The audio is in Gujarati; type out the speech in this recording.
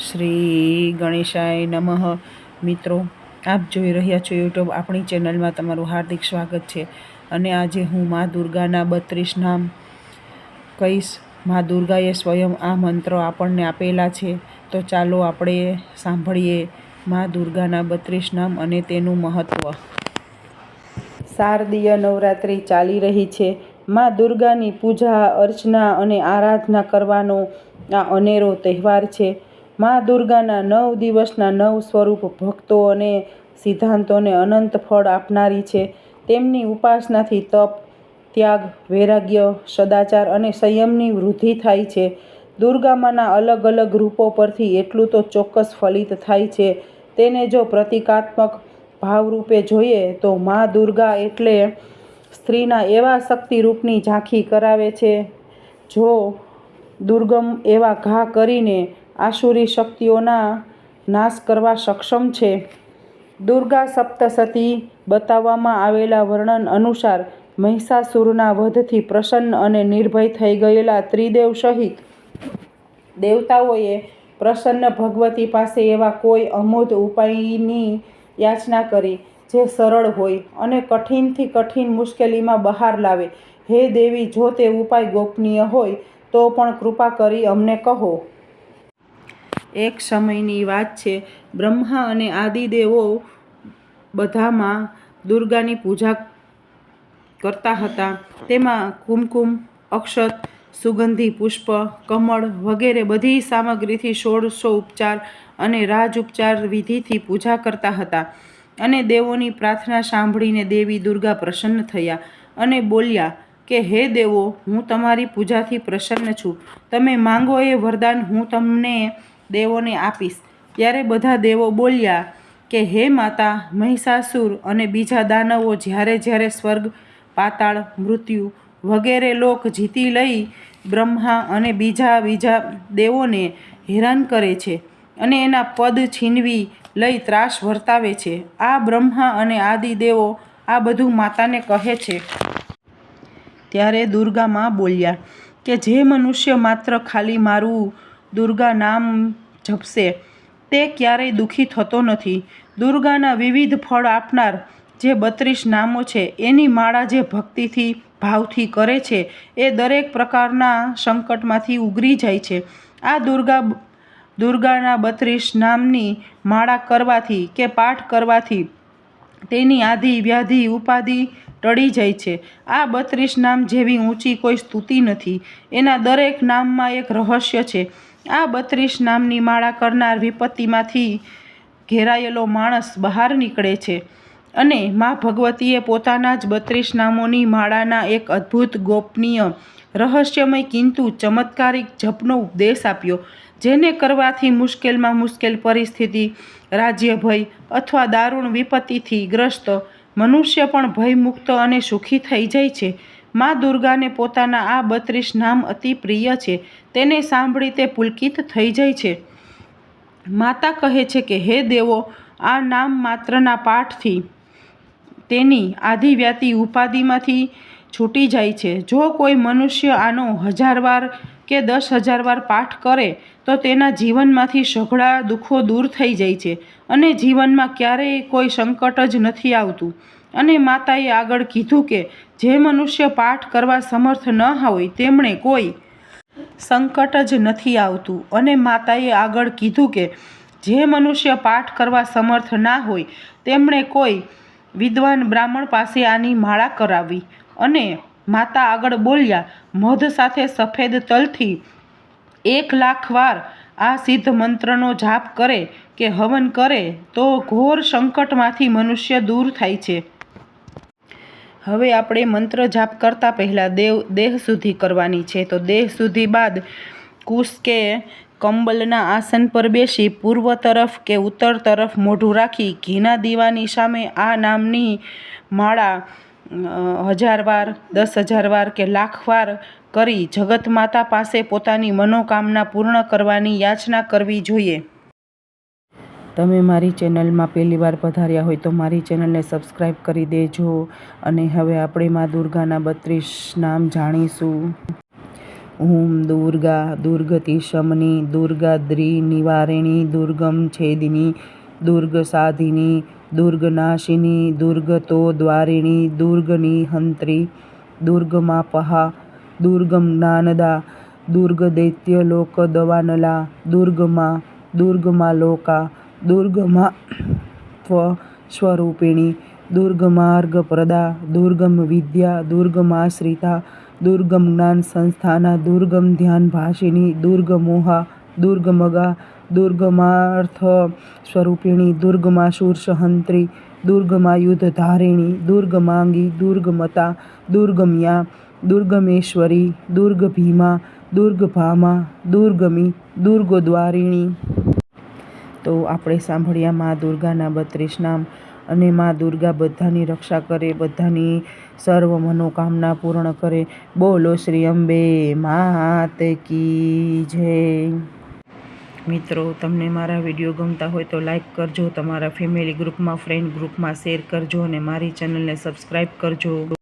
શ્રી ગણેશાય નમઃ. મિત્રો, આપ જોઈ રહ્યા છો યુટ્યુબ આપણી ચેનલમાં તમારું હાર્દિક સ્વાગત છે. અને આજે હું મા દુર્ગાના બત્રીસ નામ કહીશ. મા દુર્ગાએ સ્વયં આ મંત્રો આપણને આપેલા છે. તો ચાલો આપણે સાંભળીએ મા દુર્ગાના બત્રીસ નામ અને તેનું મહત્ત્વ શારદીય નવરાત્રિ ચાલી રહી છે. મા દુર્ગાની પૂજા, અર્ચના અને આરાધના કરવાનો આ અનેરો તહેવાર છે. મા દુર્ગાના નવ દિવસના નવ સ્વરૂપ ભક્તો અને સિદ્ધાંતોને અનંત ફળ આપનારી છે. તેમની ઉપાસનાથી તપ, ત્યાગ, વૈરાગ્ય, સદાચાર અને સંયમની વૃદ્ધિ થાય છે. દુર્ગામાના અલગ અલગ રૂપો પરથી એટલું તો ચોક્કસ ફલિત થાય છે. તેને જો પ્રતિકાત્મક ભાવરૂપે જોઈએ તો મા દુર્ગા એટલે સ્ત્રીના એવા શક્તિરૂપની ઝાંખી કરાવે છે. જો દુર્ગમ એવા ઘા કરીને આસુરી શક્તિઓના નાશ કરવા સક્ષમ છે. દુર્ગા સપ્તસતી બતાવવામાં આવેલા વર્ણન અનુસાર મહિષાસુરના વધથી પ્રસન્ન અને નિર્ભય થઈ ગયેલા ત્રિદેવ સહિત દેવતાઓએ પ્રસન્ન ભગવતી પાસે એવા કોઈ અમોધ ઉપાયની યાચના કરી, જે સરળ હોય અને કઠિનથી કઠિન મુશ્કેલીમાં બહાર લાવે. હે દેવી, જો તે ઉપાય ગોપનીય હોય, તો પણ કૃપા કરી અમને કહો. એક સમયની વાત છે. બ્રહ્મા અને આદિદેવો બધામાં દુર્ગાની પૂજા કરતા હતા. તેમાં કુમકુમ, અક્ષત, સુગંધી, પુષ્પ, કમળ વગેરે બધી સામગ્રીથી ષોડશો ઉપચાર અને રાજ ઉપચાર વિધિથી પૂજા કરતા હતા. અને દેવોની પ્રાર્થના સાંભળીને દેવી દુર્ગા પ્રસન્ન થયા અને બોલ્યા કે, હે દેવો, હું તમારી પૂજાથી પ્રસન્ન છું. તમે માંગો એ વરદાન હું તમને દેવોને આપીશ. ત્યારે બધા દેવો બોલ્યા કે, હે માતા, મહિષાસુર અને બીજા દાનવો જ્યારે જ્યારે સ્વર્ગ, પાતાળ, મૃત્યુ વગેરે લોક જીતી લઈ બ્રહ્મા અને બીજા બીજા દેવોને હેરાન કરે છે અને એના પદ છીનવી લઈ ત્રાસ વર્તાવે છે, આ બ્રહ્મા અને આદિ દેવો આ બધું માતાને કહે છે. ત્યારે દુર્ગા મા બોલ્યા કે, જે મનુષ્ય માત્ર ખાલી મારું દુર્ગા નામ જપશે. તે ક્યારેય દુઃખી થતો નથી. દુર્ગાના વિવિધ ફળ આપનાર જે બત્રીસ નામો છે, એની માળા જે ભક્તિથી, ભાવથી કરે છે, એ દરેક પ્રકારના સંકટમાંથી ઉગરી જાય છે. આ દુર્ગા, દુર્ગાના બત્રીસ નામની માળા કરવાથી કે પાઠ કરવાથી તેની આધિ, વ્યાધિ, ઉપાધિ ટળી જાય છે. આ બત્રીસ નામ જેવી ઊંચી કોઈ સ્તુતિ નથી. એના દરેક નામમાં એક રહસ્ય છે. આ બત્રીસ નામની માળા કરનાર વિપત્તિમાંથી ઘેરાયેલો માણસ બહાર નીકળે છે અને મા ભગવતીએ પોતાના જ બત્રીસ નામોની માળાના એક અદ્ભુત ગોપનીય, રહસ્યમય, કિંતુ, ચમત્કારિક જપનો ઉપદેશ આપ્યો, જેને કરવાથી મુશ્કેલમાં મુશ્કેલ પરિસ્થિતિ, રાજ્યભય અથવા દારૂણ વિપત્તિથી ગ્રસ્ત, મનુષ્ય પણ ભયમુક્ત અને સુખી થઈ જાય છે. મા દુર્ગાને પોતાના આ બત્રીસ નામ અતિ પ્રિય છે. તેને સાંભળી તે પુલકિત થઈ જાય છે. માતા કહે છે કે, હે દેવો, આ નામ માત્રના પાઠથી તેની આધિવ્યાતિ ઉપાધિમાંથી છૂટી જાય છે. જો કોઈ મનુષ્ય આનો હજાર વાર કે દસ હજાર વાર પાઠ કરે, તો તેના જીવનમાંથી સઘળા દુઃખો દૂર થઈ જાય છે અને જીવનમાં ક્યારેય કોઈ સંકટ જ નથી આવતું. અને માતાએ આગળ કીધું કે જે મનુષ્ય પાઠ કરવા સમર્થ ન હોય, તેમણે કોઈ સંકટ જ નથી આવતું. અને માતાએ આગળ કીધું કે જે મનુષ્ય પાઠ કરવા સમર્થ ના હોય, તેમણે કોઈ વિદ્વાન બ્રાહ્મણ પાસે આની માળા કરાવી. અને માતા આગળ બોલ્યા, મધ સાથે સફેદ તલથી એક લાખ વાર આ સિદ્ધ મંત્રનો જાપ કરે કે હવન કરે તો ઘોર સંકટમાંથી મનુષ્ય દૂર થાય છે. હવે આપણે મંત્ર જાપ કરતાં પહેલાં દેવ, દેહ શુદ્ધિ કરવાની છે. તો દેહ શુદ્ધિ બાદ કુશ કે કંબલના આસન પર બેસી પૂર્વ તરફ કે ઉત્તર તરફ મોઢું રાખી ઘીના દીવાની સામે આ નામની માળા હજાર વાર, દસ હજાર વાર કે લાખ વાર કરી જગત માતા પાસે પોતાની મનોકામના પૂર્ણ કરવાની યાચના કરવી જોઈએ. તમે મારી ચેનલમાં પહેલી વાર પધાર્યા હોય તો મારી ચેનલને સબસ્ક્રાઈબ કરી દેજો અને હવે આપણે મા દુર્ગાના બત્રીસ નામ જાણીશું. ઓમ દુર્ગા, દુર્ગતિ શમની, દુર્ગાદ્રી નિવારિણી, દુર્ગમ છેદિની દુર્ગ સાધિની દુર્ગનાશિની, દુર્ગતો દ્વારિણી દુર્ગની હંત્રી દુર્ગમા પહા દુર્ગમ જ્ઞાનદા દુર્ગદૈત્ય લોક દવાનલા દુર્ગમા, દુર્ગમાલોકા દુર્ગમા ત્વ સ્વરૂપિણી દુર્ગમાર્ગપ્રદા દુર્ગમ વિદ્યા દુર્ગમાશ્રિતા દુર્ગમ જ્ઞાન સંસ્થાના દુર્ગમ ધ્યાનભાષિની દુર્ગમોહા, દુર્ગમગા દુર્ગમાર્થ સ્વરૂપિણી દુર્ગમા શૂર્ષહંત્રી દુર્ગમા યુદ્ધ ધારિણી દુર્ગમાંગી, દુર્ગમતા, દુર્ગમ્યા, દુર્ગમેશ્વરી, દુર્ગભીમા, દુર્ગભામા, દુર્ગમી, દુર્ગદ્વારિણી. તો આપણે સાંભળ્યા મા દુર્ગાના બત્રીસ નામ અને મા દુર્ગા બધાની રક્ષા કરે, બધાની સર્વ મનોકામના પૂર્ણ કરે. બોલો શ્રી અંબે, માત કી જય. મિત્રો, તમને મારા વીડિયો ગમતા હોય તો લાઈક કરજો, તમારા ફેમિલી ગ્રુપમાં, ફ્રેન્ડ ગ્રુપમાં શેર કરજો અને મારી ચેનલને સબસ્ક્રાઈબ કરજો.